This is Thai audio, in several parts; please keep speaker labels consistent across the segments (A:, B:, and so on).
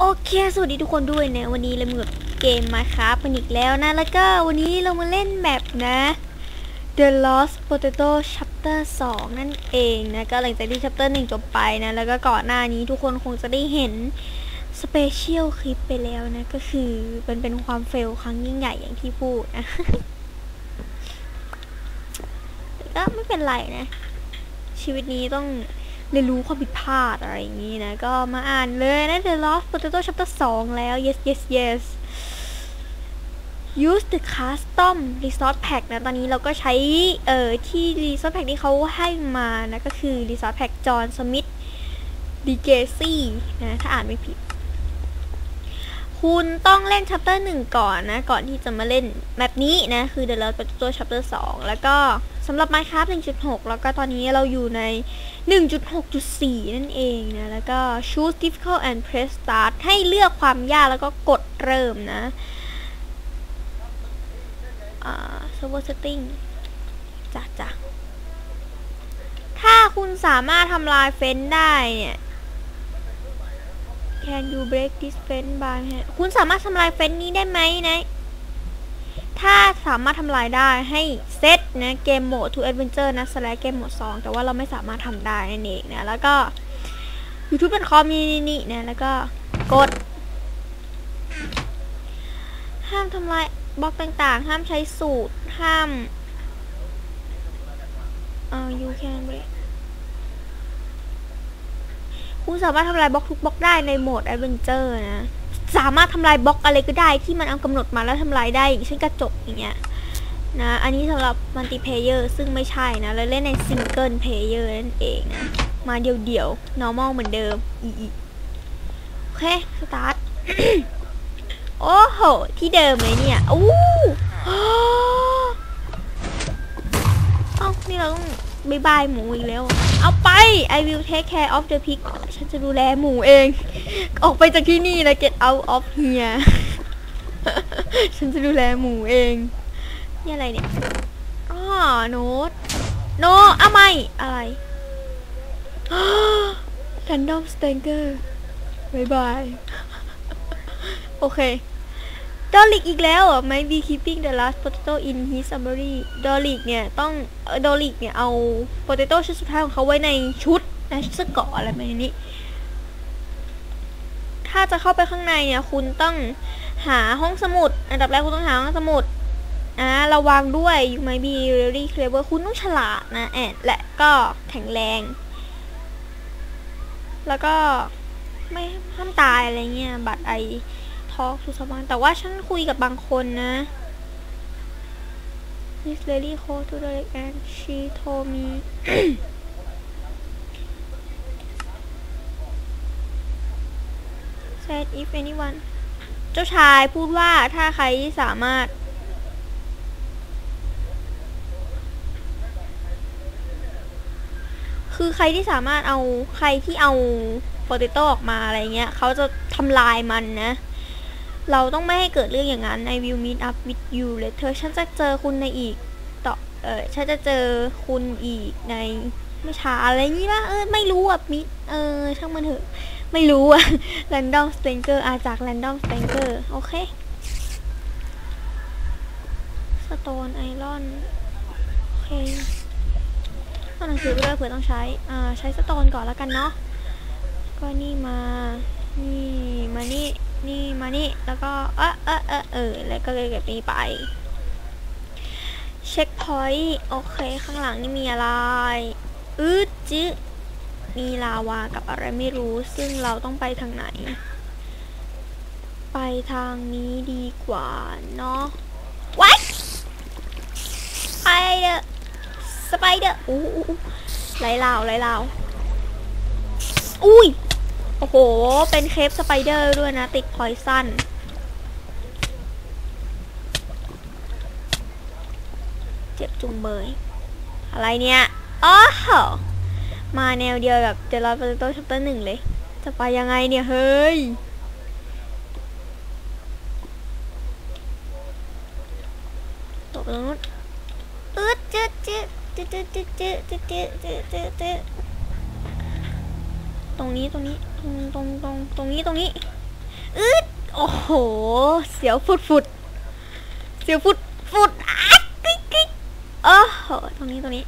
A: โอเค สวัสดีทุกคนด้วยนะ วันนี้เรามีกับเกมมาครับกันอีกแล้วนะ แล้วก็วันนี้เรามาเล่นแมปนะ The Lost Potato Chapter 2 นั่นเองนะ ก็หลังจากที่ Chapter 1 จบไปนะ แล้วก็ก่อนหน้านี้ทุกคนคงจะได้เห็นสเปเชียลคลิปไปแล้วนะ ก็คือมันเป็นความเฟลครั้งยิ่งใหญ่อย่างที่พูดนะก็ไม่เป็นไรนะ ชีวิตนี้ต้อง เรียนรู้ความผิดพลาดอะไรอย่างนี้นะ ก็มาอ่านเลยนะ The Lost Potato Chapter 2 แล้ว yes yes yes use the custom resource pack นะ ตอนนี้เราก็ใช้ เอ่อ ที่ resource pack ที่เขาให้มานะ ก็คือ resource pack John Smith d g a c y นะ ถ้าอ่านไม่ผิด คุณต้องเล่น chapter 1 ก่อนนะ ก่อนที่จะมาเล่นแบบนี้นะ คือ The Lost Potato Chapter 2 แล้วก็ สำหรับ Minecraft 1.6 แล้วก็ตอนนี้เราอยู่ใน 1.6.4 นั่นเองนะ แล้วก็ choose difficult and press start ให้เลือกความยากแล้วก็กดเริ่มนะ อ่า server setting จ้ะจ้ะถ้าคุณสามารถทำลายเฟ้นได้เนี่ย can you break this fence by hand คุณสามารถทำลายเฟ้นนี้ได้ไหมนะ ถ้าสามารถทำลายได้ให้เซตนะเกมโหมด to adventure นะ slash เกมโหมด 2 แต่ว่าเราไม่สามารถทำได้นั่นเองนะ แล้วก็ YouTube เป็นคอมนี่นี่นะ แล้วก็กด ห้ามทำลายบล็อกต่างๆ ห้ามใช้สูตร ห้ามเอ่อ you can break คุณสามารถทำลายบล็อกทุกบล็อกได้ในโหมด adventure นะ สามารถทำลายบล็อกอะไรก็ได้ที่มันเอากำหนดมาแล้วทำลายได้อย่างเช่นกระจกอย่างเงี้ยนะอันนี้สำหรับมัลติเพเยอร์ซึ่งไม่ใช่นะเราเล่นในซิงเกิลเพเยอร์นั่นเองนะมาเดี่ยวๆ normal เหมือนเดิมอีอีโอเคสตาร์ทโอ้โห ที่เดิมเลยเนี่ยอู้อ้านี่เราต้อง บายบายหมูอีกแล้ว เอาไป I will take care of the pig ฉันจะดูแลหมูเอง ออกไปจากที่นี่นะ get out of here ฉันจะดูแลหมูเอง นี่อะไรเนี่ยอ๋อโน้ตโนอะไม่ อะไร random stanger บายบาย โอเค ดอลิกอีกแล้วอะ might be keeping the last potato in his summary ดอลิกเนี่ยต้องดอลิกเนี่ยเอา potato ชุดสุดท้ายของเขาไว้ในชุดนะชุดเสื้อเกาะอะไรแบบนี้ ถ้าจะเข้าไปข้างในเนี่ย คุณต้องหาห้องสมุด อันดับแรกคุณต้องหาห้องสมุดอ่าระวังด้วย you might be really clever คุณต้องฉลาดนะแอดและก็แข็งแรง แล้วก็ไม่ห้ามตายอะไรเงี้ยบัตรไอ talk to someone แต่ว่าฉันคุยกับบางคนนะ This lady called to the and she told me said if anyone เจ้าชายพูดว่าถ้าใครสามารถ คือใครที่สามารถเอาใครที่เอาโปเตโต้ออกมาอะไรเงี้ยเขาจะทำลายมันนะ เราต้องไม่ให้เกิดเรื่องอย่างนั้น I will meet up with you later ฉันจะเจอคุณในอีกต่อเออฉันจะเจอคุณอีกในไม่ช้าอะไรงี้ป่ะเออไม่รู้อะมิเออช่างมันเถอะ ไม่รู้อะ random stranger อาจาก random stranger โอเค stone iron โอเคเอาหนังสือไปด้วยเผื่อต้องใช้ อ่า ใช้สโตนก่อนแล้วกันเนาะ ก็นี่มา นี่ มานี่ นี่มานี่ แล้วก็เออเออเออเออแล้วก็เลยเก็บนี้ไป เช็คพอยต์โอเค ข้างหลังนี่มีอะไร อืดจิมีลาวากับอะไรไม่รู้ ซึ่งเราต้องไปทางไหน ไปทางนี้ดีกว่าเนาะว้ายไปเดอสไปเดอร์อู้อู้ไหลลาวไหลลาวอุ้ย โอ้โห เป็นเคปสไปเดอร์ด้วยนะ ติดพอยซันเจ็บจุงเบย อะไรเนี่ยอ๋อมาแนวเดียวกับเดลอ p โตชัปเตอร์หนึ่งเลย จะไปยังไงเนี่ย เฮ้ยตกตรงนู้นอึดจืดจืดจึ๊ดจึ๊ดจึ๊ดจึ๊ดจึ๊ดจึ๊ดจึ๊ดจึ๊ด ตรงนี้ตรงนี้ตรงตรงตรงตรงนี้ตรงนี้อืดโอ้โห เสียวฟุดฟุดเสียวฟุดฟุดอะกิ๊กกิ๊กโอ้โหตรงนี้ตรงนี้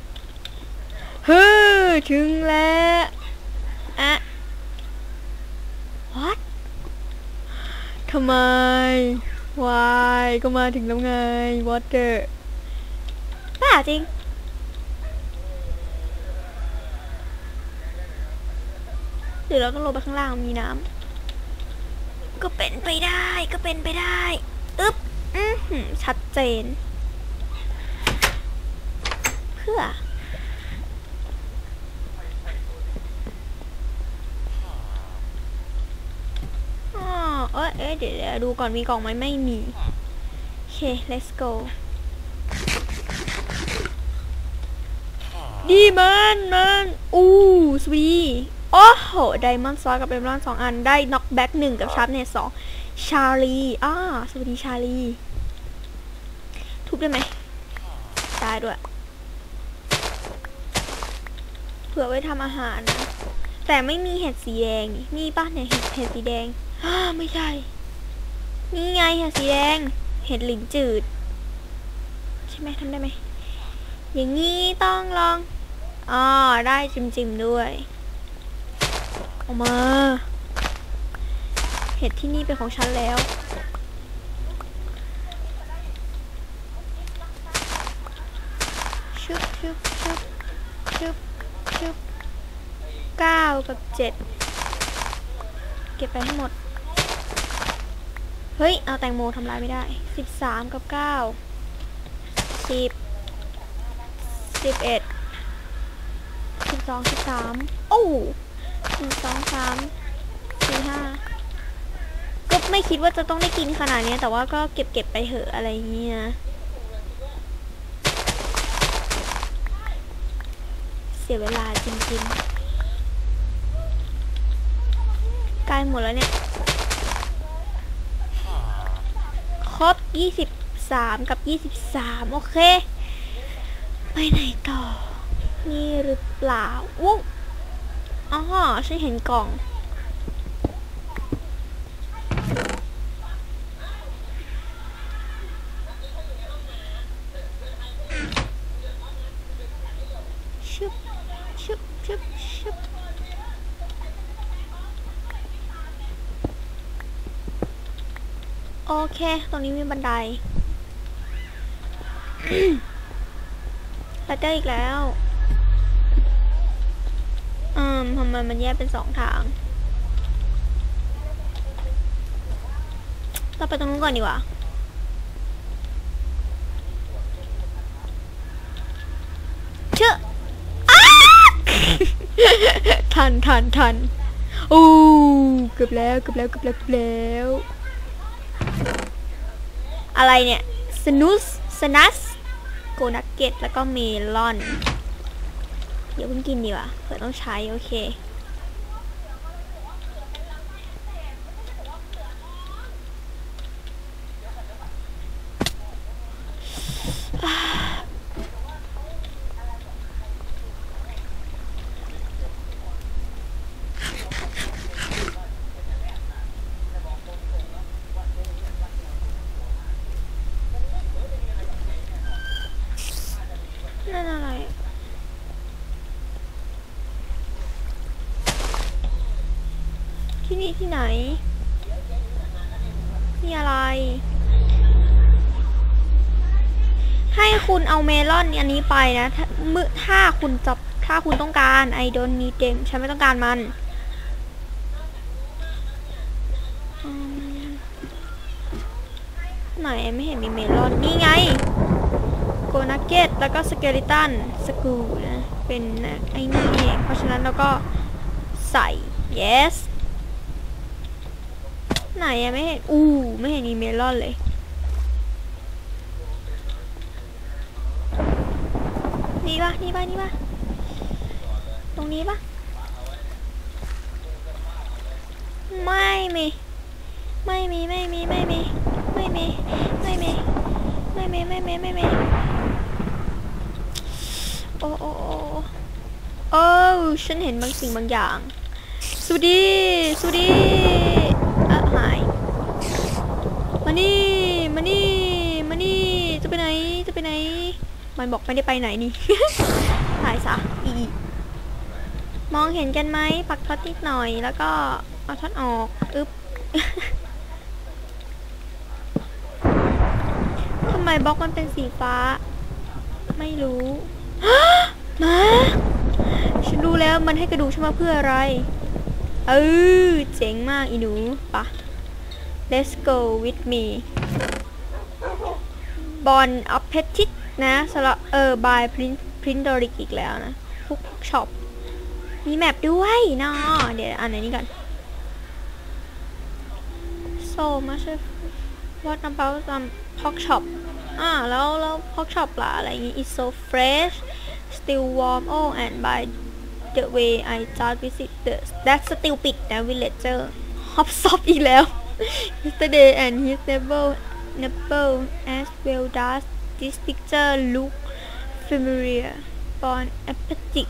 A: เฮ้ยถึงแล้วอะ what ทำไม why ก็มาถึงแล้วไง what the บ้าจริง หรือเราต้องลงไปข้างล่างมีน้ำก็เป็นไปได้ก็เป็นไปได้อึ๊บอือชัดเจน เพื่อ อ๋อเอ้เอ้ยเดี๋ยวเดี๋ยวดูก่อนมีกล่องไหมไม่มีโอเค let's go ดีมันมันอู้สวี โอ้โห ไดมอนด์ซอสกับเอมรอนสองอัน ได้น็อกแบ็กหนึ่งกับชาร์ปเนตสองชาลีอ่าสวัสดีชาลี ทุบได้ไหมได้ด้วย เผื่อไว้ทำอาหารนะ แต่ไม่มีเห็ดสีแดง นี่มีป่ะเนี่ยเห็ดเห็ดสีแดงอ้าไม่ใช่ นี่ไงเห็ดสีแดง เห็ดหลินจืด ใช่ไหมทำได้ไหม อย่างนี้ต้องลองอ๋อได้จิมจิมๆด้วย ออกมา เห็ดที่นี่เป็นของฉันแล้ว ชึบชึบชึบชึบชึบเก้ากับเจ็ดเก็บไปให้หมด เฮ้ย เอาแตงโมทำลายไม่ได้สิบสามกับเก้าสิบสิบเอ็ดสิบสองสิบสามโอ้ หนึ่งสองสามสี่ห้าก็ไม่คิดว่าจะต้องได้กินขนาดนี้แต่ว่าก็เก็บเก็บไปเหอะอะไรเงี้ยเสียเวลาจริงๆใกล้หมดแล้วเนี่ยครบ23กับ23โอเค ไปไหนต่อ นี่หรือเปล่าวุ้ อ๋อฉันเห็นกล่อง ชึบชึบชึบชึบโอเค ตรงนี้มีบันไดตัดเจออีกแล้ว มทำไมมันแยกเป็นสองทาง เราไปตรงนู้นก่อนดีกว่า เชื่ออ้าทันทันทันโอ้เกือบแล้วเกือบแล้วเกือบแล้วเกือบแล้ว อะไรเนี่ย สนุสสนัสโกนักเก็ตแล้วก็เมลอน เดี๋ยวเพิ่งกินดีกว่าเผื่อต้องใช้โอเค นี่ที่ไหน นี่อะไร ให้คุณเอาเมลอนอันนี้ไปนะ ถ้ามือถ้าคุณจับถ้าคุณต้องการ I don't need them ฉันไม่ต้องการมันมไหนไม่เห็นมีเมลอนนี่ไงโกนักเก็ตแล้วก็สเกลิตันสกูนะเป็นไอ้นี่เองเพราะฉะนั้นเราก็ใส่ yes ไหนอะไม่เห็น อู้ไม่เห็นมีเมลอนเลยนี่ปะนี่ปะนี่ปะตรงนี้ปะไม่มีไม่มีไม่มีไม่มีไม่มีไม่มีไม่มีไม่มีไม่มีโอ้โอ้โอ้โอ้ฉันเห็นบางสิ่งบางอย่างสวัสดีสวัสดี มานี่ มานี่ มานี่ จะไปไหน จะไปไหน มันบอกไม่ได้ไปไหนนี่ ถ่ายซะอีมองเห็นกันไหม ปักท็อตนิดหน่อย แล้วก็เอาท็อตออกอึ๊บทำไมบล็อกมันเป็นสีฟ้า ไม่รู้มาฉันรู้แล้วมันให้กระดูกฉันมาเพื่ออะไร เออเจ๋งมากอีหนูปะ let's go with me บอลอัพเพทิตนะสำหรับเออบายพรินพรินดอริกอีกแล้วนะทุกช็อปมีแมปด้วยเนาะเดี๋ยวอ่านอันนี้ก่อน so much what about some pork shop อ่าแล้วแล้ว pork shop ล่ะอะไรอย่างงี้ it's so fresh still warm oh and by the way I just visit the that's still ปิดนะ villager hop stop อีกแล้ว yesterday and his neighbor neighbor as well does this picture look familiar born apathic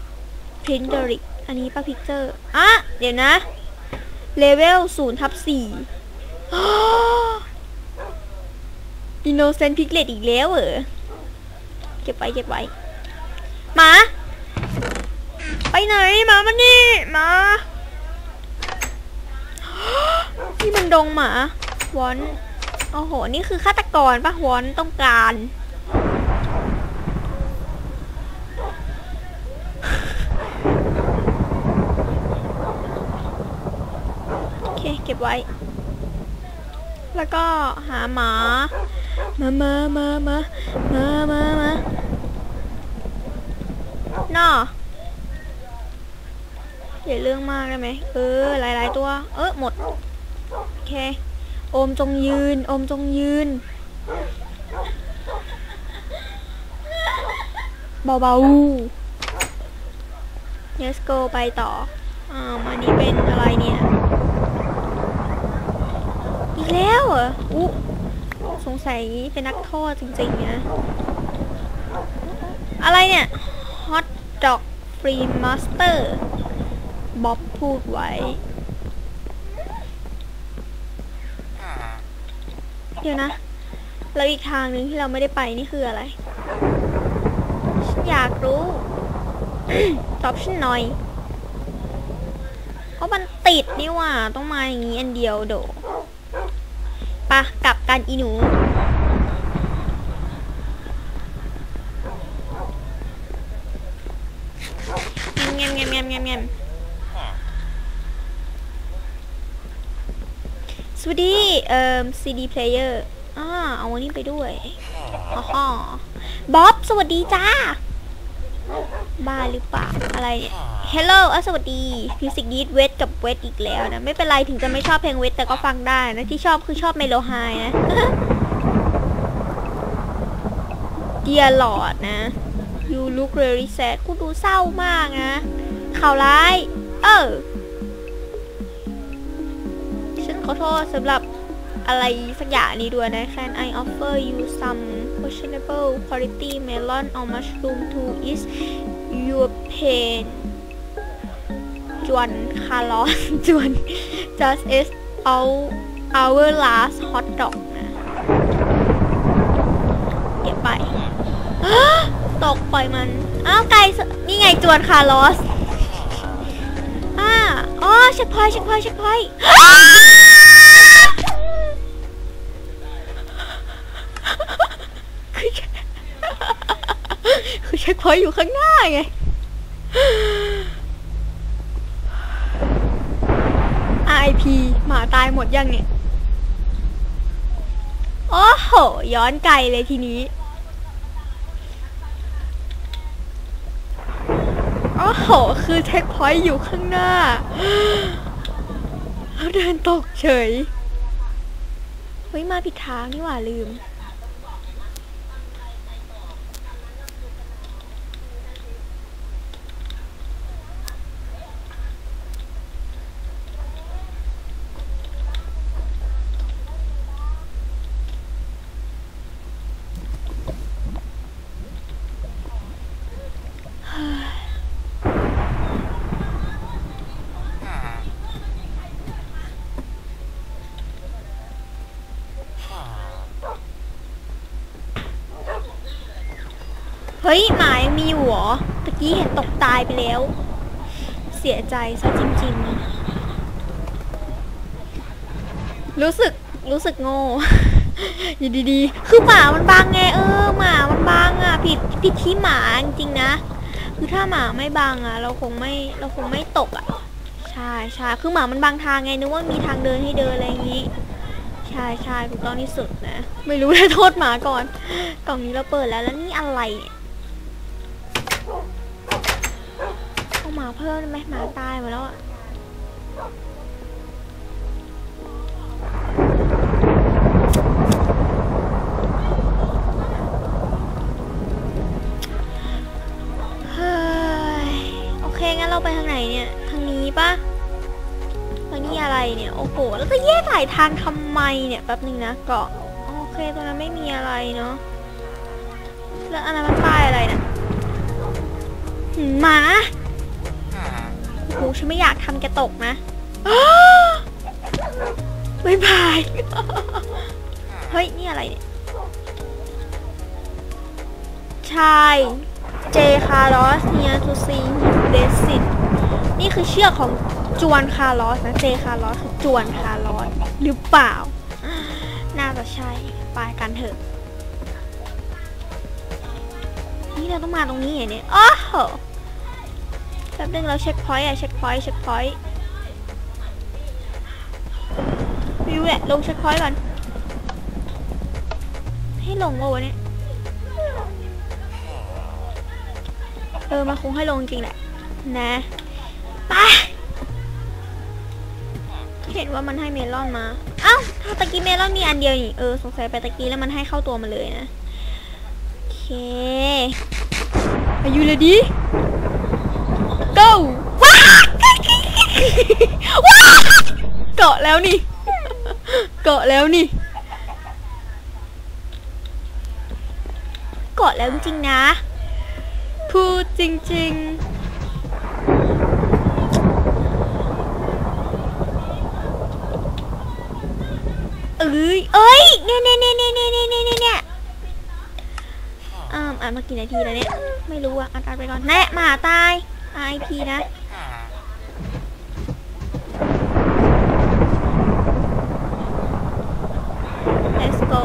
A: prinderic อันนี้ป้าพิกเจอร์อะ เดี๋ยวนะ เลเวล0ทับ4อินโนเซนต์พิกเลตอีกแล้วเหรอ เก็บไว้ เก็บไว้ มา ไปไหน มามันนี่ มา นี่มันดงหมาวอนโอ้โห นี่คือฆาตกรปะวอนต้องการ โอเค เก็บไว้ แล้วก็หาหมา มามามามามามามาน่ออย่าเรื่องมากได้ไหม เออ หลาย ๆ ตัว เออหมด เค โอมจงยืน โอมจงยืน เบาๆ Let's go ไปต่อ อ่าอันนี้เป็นอะไรเนี่ย อีกแล้วเหรออุ๊สงสัยเป็นนักโทษจริงๆนะ อะไรเนี่ย Hot Dog Free Master บ๊อบพูดไว้ เดี๋ยวนะ แล้วอีกทางหนึ่งที่เราไม่ได้ไปนี่คืออะไรฉันอยากรู้ ตอบฉันหน่อย เพราะมันติดนี่ว่า ต้องมาอย่างนี้อันเดียวโดปะกลับกันอีหนูแงมแงมแงมแงมแงม สวัสดีเอ่อ CD player อ่าเอาวันนี้ไปด้วยอ๋อบ๊อบสวัสดีจ้าบ้าหรือเปล่าอะไรเนี่ย Hello อะสวัสดี Music Deed Wet กับ Wet อีกแล้วนะ ไม่เป็นไรถึงจะไม่ชอบเพลง Wet แต่ก็ฟังได้นะ ที่ชอบคือชอบเมโลไฮนะ Dear Lord นะ You look really sad กูดูเศร้ามากนะข่าวร้าย เออ อโทษสำหรับอะไรสักอย่างนี้ด้วยนะ Can I offer you some questionable quality melon or mushroom to ease your pain จวนคาร์ลอสจวน just as our our last hot dog นะเก็บไปตกปล่อยมัน อ้าวไก่สนี่ไงจวนคาร์ลอสอ่าอ๋อเช็คพอยเช็คพอยเช็คพอยต์ คือคือ เช็คพอยต์อยู่ข้างหน้าไง RIP หมาตายหมดยังเนี่ย โอ้โห ย้อนไกลเลยทีนี้ โอ้โห คือเช็คพอยต์อยู่ข้างหน้าแล้วเดินตกเฉย เฮ้ย มาผิดทางนี่หว่าลืม ฮ้ย หมายังมีอยู่หรอตะกี้เห็นตกตายไปแล้ว เสียใจซะจริง ๆ รู้สึกรู้สึกโง่อยู่ดีๆ คือหมามันบางไง เออ หมามันบางอะ ผิดผิดที่หมาจริงๆนะ คือถ้าหมาไม่บางอะ เราคงไม่เราคงไม่ตกอะ ใช่ใช่คือหมามันบางทางไง นึกว่ามีทางเดินให้เดินอะไรอย่างนี้ ใช่ใช่ถูกต้องที่สุดนะ ไม่รู้เลยโทษหมาก่อน กล่องนี้เราเปิดแล้วแล้วนี่อะไรเนี่ย เอาเพิ่มไหมหมาตายหมาแล้วอะเฮ้ยโอเคงั้นเราไปทางไหนเนี่ย ทางนี้ปะทางนี้อะไรเนี่ย โอ้โห แล้วจะแยกหลายทางทำไมเนี่ยแป๊บนึงนะเกาะ โอเคตรงนั้นไม่มีอะไรเนาะ แล้วอันนั้นมันป้ายอะไรเนี่ยหมา โอ้โหฉันไม่อยากทำแกตกนะอ้าวบ๊ายบาย เฮ้ย นี่อะไรเนี่ยใช่เจคาร์ลอสเนียทูซีเดซิตนี่คือเชือกของจวนคาร์ลอสนะ เจคาร์ลอสคือจวนคาร์ลอสหรือเปล่า น่าจะใช่ไปกันเถอะ นี่เราต้องมาตรงนี้เหรอเนี่ยอ้อโหแป๊บนึงเราเช็คพอยต์อะเช็คพอยต์เช็คพอยต์วิวเนี่ยลงเช็คพอยต์ก่อน ให้ลงโอ้เนี่ยเออมันคงให้ลงจริงแหละ นะไปเห็นว่ามันให้เมลอนมา เอ้าถ้าตะกี้เมลอนมีอันเดียวนี่เออสงสัยไปตะกี้แล้วมันให้เข้าตัวมาเลยนะโอเค Are you ready go ว้าว้าเกาะแล้วนี่ เกาะแล้วนี่ เกาะแล้วจริงนะ พูดจริง ๆเอ้ย เอ้ย เนี่ยเนี่ยเนี่ยเนี่ยเนี่ยเนี่ยเนี่ยเนี่ยอ่าอ่านมากี่นาทีแล้วเนี่ย ไม่รู้อะอ่านอ่านไปก่อน แน่หมาตาย RIP นะ let's go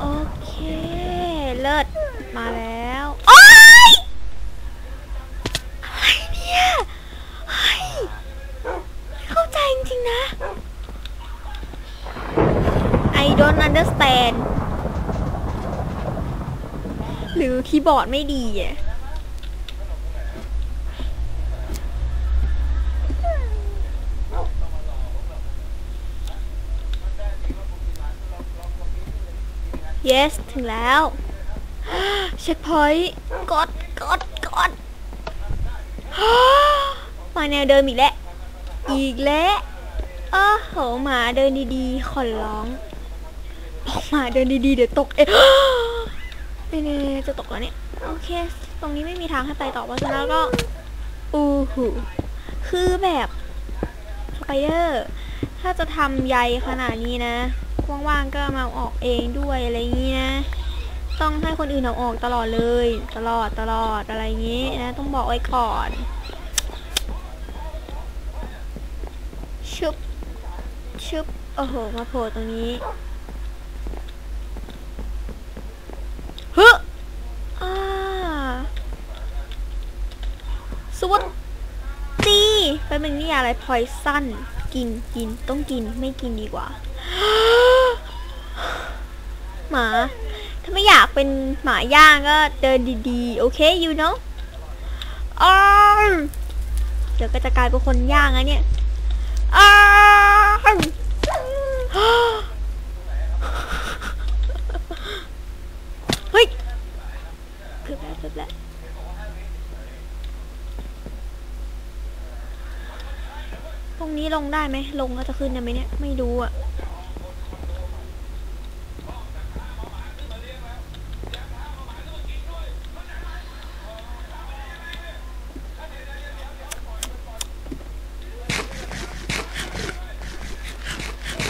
A: โอเค เลิศ มาแล้ว โอ๊ยอะไรเนี่ยเฮ้ยเข้าใจจริงๆนะ I don't understand หรือ คีย์บอร์ดไม่ดีอะ yes ถึงแล้ว เช็คพอยต์กดกดกดมาแนวเดิมอีกแล้ว อีกแล้วเออโหหมาเดินดีๆ ขอร้อง บอกหมาเดินดีๆ เดี๋ยวตกเอ๊ะ นี่จะตกแล้วเนี่ย โอเค ตรงนี้ไม่มีทางให้ไปต่อเพราะฉะนั้นก็อู้หูคือแบบสไปเดอร์ถ้าจะทำใยขนาดนี้นะว่างๆก็มาออกเองด้วยอะไรอย่างนี้นะ ต้องให้คนอื่นเอาออกตลอดเลย ตลอดตลอดอะไรอย่างนี้นะ ต้องบอกไว้ก่อนชึบชึบโอ้โห มาโผล่ตรงนี้ฮึอ่า สวัสดีไปมึงนี่อะไรพอยสั้นกินกินต้องกินไม่กินดีกว่า หมา ถ้าไม่อยากเป็นหมาย่างก็เดินดีๆ โอเค you know อ้าวเดี๋ยวก็จะกลายเป็นคนย่างอะเนี่ยอ้าวเฮ้ยเกือบแล้วเกือบแล้ว รงนี้ลงได้ไหมลงก็จะขึ้นได้ไหมเนี่ย ไม่รู้อะ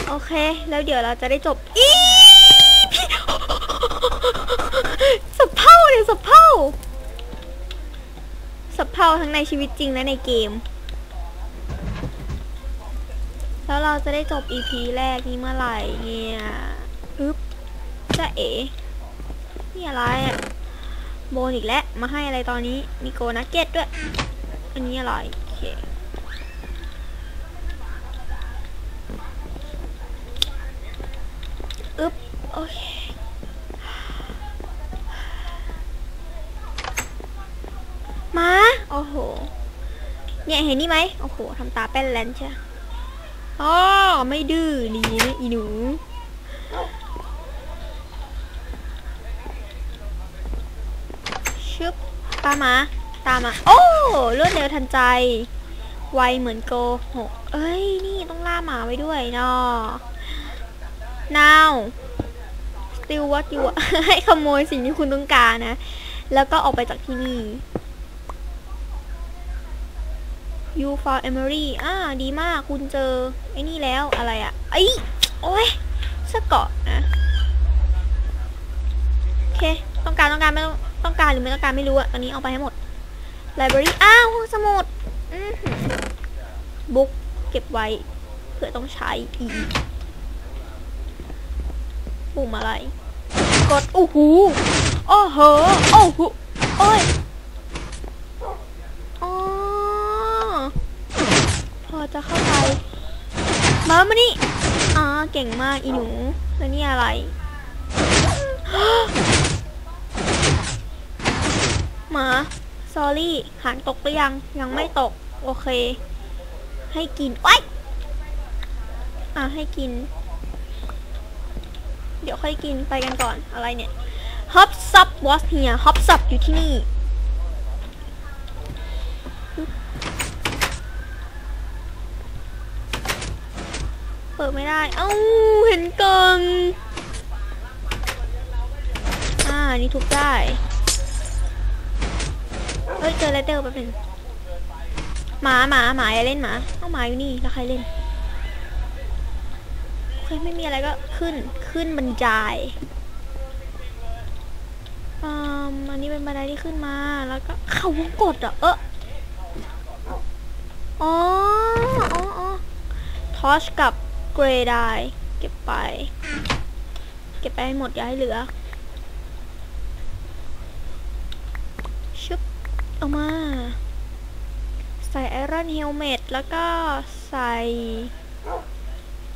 A: โอเค แล้วเดี๋ยวเราจะได้จบอีพีสับเพ่าเนี่ยสับเพ่าสับเพ่าทั้งในชีวิตจริงและในเกม แล้วเราจะได้จบ EP แรกนี้เมื่อไหร่เนี่ยอึ๊บจะเอ๋นี่อะไรอะโบนอีกแล้ว มาให้อะไรตอนนี้ มีโกนักเก็ตด้วย อันนี้อะไรโอเคอึ๊บ โอเคมา โอ้โห เนี่ยเห็นนี่ไหม โอ้โหทำตาแป้นแลนใช่ อ๋อไม่ดื้อดีนะอีหนูชึบตามมาตามมา โอ้รวดเร็วทันใจ ไวเหมือนโกหก เอ้ย นี่ต้องล่าหมาไว้ด้วยเนาะ now still what you ให้ขโมยสิ่งที่คุณต้องการนะ แล้วก็ออกไปจากที่นี่ you for Emery อ่า ดีมาก คุณเจอ ไอ้นี่แล้วอะไรอะไอ้โอ้ยสื้อเกาะนะ โอเค ต้องการต้องการไม่ต้องต้องการหรือไม่ต้องการไม่รู้อะตอนนี้เอาไปให้หมด library อ้าวห้องสมุดบุ๊กเก็บไว้เผื่อต้องใช้อีกปุ่มอะไร กดโอ้โหโอ้โหโอ้โหโอ้ย อ๋อ พอจะเข้าใจมามานี่อ่าเก่งมากอีหนูแล้วนี่อะไรหมาซอรี่หางตกหรือยังยังไม่ตก โอเค ให้กินไว้อะให้กิน เดี๋ยวค่อยกินไปกันก่อนอะไรเนี่ยฮอปซับวอสเฮียฮอปซับอยู่ที่นี่ ปิดไม่ได้ เอ้า เห็นกล่องอ่า นี่ทุบได้ เฮ้ย เจอเลเตอร์แป๊บนึงหมาหมาหมาอย่าเล่นหมาเอาหมาอยู่นี่ แล้วใครเล่น โอเค ไม่มีอะไรก็ขึ้น ขึ้นบันไดอืมอันนี้เป็นบันไดที่ขึ้นมา แล้วก็เขาวงกดอะ เอออ๋อ อ๋อ อ๋อ ทอชกับ เกรดายเก็บไป เก็บไปให้หมดอย่าให้เหลือ ชึบเอามา ใส่ไอรอนเฮลเมตแล้วก็ใส่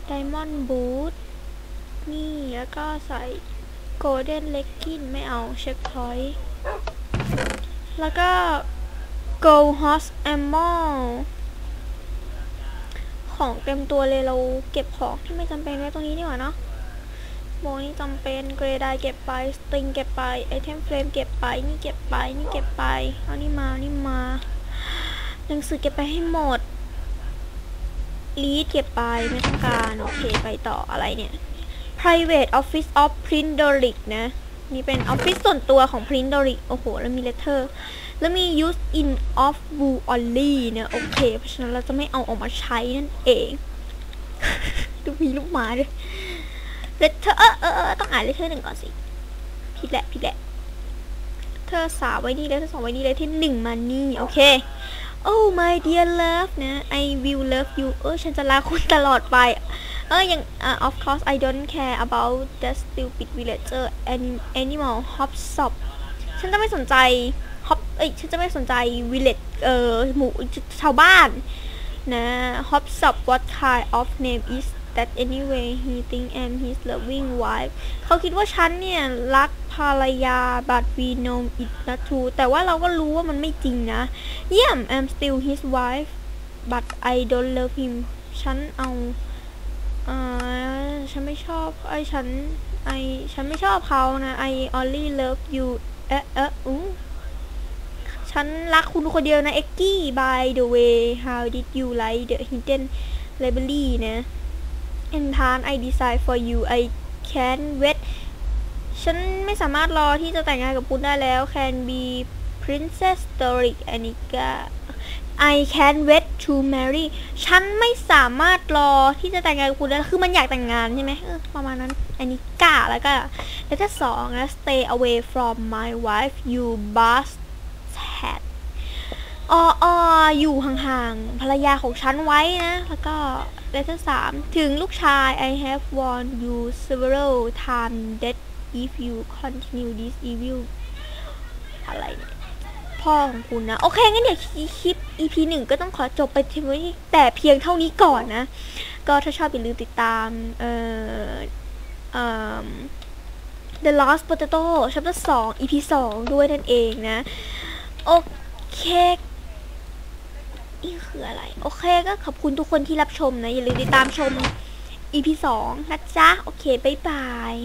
A: ไดมอนด์บูทนี่แล้วก็ใส่โกลเด้นเลกกินไม่เอาเช็คพอยต์แล้วก็ Go Horse Ammo ของเต็มตัวเลยเราเก็บของที่ไม่จำเป็นไว้ตรงนี้ดีกว่าเนาะโบนี่จำเป็นเกรดายเก็บไปสตริงเก็บไปไอเทมเฟรมเก็บไปนี่เก็บไปนี่เก็บไปเอานี่มานี่มาหนังสือเก็บไปให้หมดลีดเก็บไปไม่ต้องการ โอเคไปต่ออะไรเนี่ย private office of Prindoric นะ นี่เป็นออฟฟิศส่วนตัวของ Prindoric โอ้โห แล้วมี letter แล้วมี use in of w o only เนี่ยโอเค เพราะฉะนั้นเราจะไม่เอาออกมาใช้นั่นเอง ดูมีลูกหมาด้วย letter เออเออเออต้องอ่าน letter หนึ่งก่อนสิ ผิดแหละ ผิดแหละเธอสาวไว้นี่เลยเธอสองไว้นี่เลยที่หนึ่งมานี่ โอเค oh my dear love นะ I will love you เออฉันจะรักคุณตลอดไป เออยังอ่า of course I don't care about that stupid villager anim- animal hop stop ฉันจะไม่สนใจ hop เอ้ยฉันจะไม่สนใจ village เอ่อหมู่ชาวบ้านนะ hop stop what kind of name is that anyway he think I'm his loving wife เขาคิดว่าฉันเนี่ย รักภรรยา but we know it not true แต่ว่าเราก็รู้ว่ามันไม่จริงนะเยี่ยม I'm still his wife but I don't love him ฉันเอา อ่าฉันไม่ชอบไอ้ฉันไอฉันไม่ชอบเขานะ I only love you เอ๊ะเอ๊ะอู้ฉันรักคุณคนเดียวนะเอ็กกี้ by the way how did you like the hidden library นะ and time I decide for you I can't wait ฉันไม่สามารถรอที่จะแต่งงานกับคุณได้แล้ว can be princess Doric Anika I can't wait to marry ฉันไม่สามารถรอที่จะแต่งงานกับคุณได้คือมันอยากแต่งงานใช่ไหมประมาณนั้น อันนี้กล้าแล้วก็ แล้วก็สองนะ stay away from my wife you bastard อ๋ออ๋อยู่ห่างๆ ภรรยาของฉันไว้นะ แล้วก็เลขที่สามถึงลูกชาย I have warned you several times that if you continue this evil อะไรเนี่ย พ่อของคุณนะ โอเค งั้นเดี๋ยวคลิป EP หนึ่งก็ต้องขอจบไปทีนี้แต่เพียงเท่านี้ก่อนนะ ก็ถ้าชอบอย่าลืมติดตาม เอ่อเอ่อ The Lost Potato Chapter 2 EP 2 ด้วยนั่นเองนะ โอเคนี่คืออะไร โอเคก็ขอบคุณทุกคนที่รับชมนะ อย่าลืมติดตามชม EP 2 นะจ๊ะ โอเค บ๊ายบาย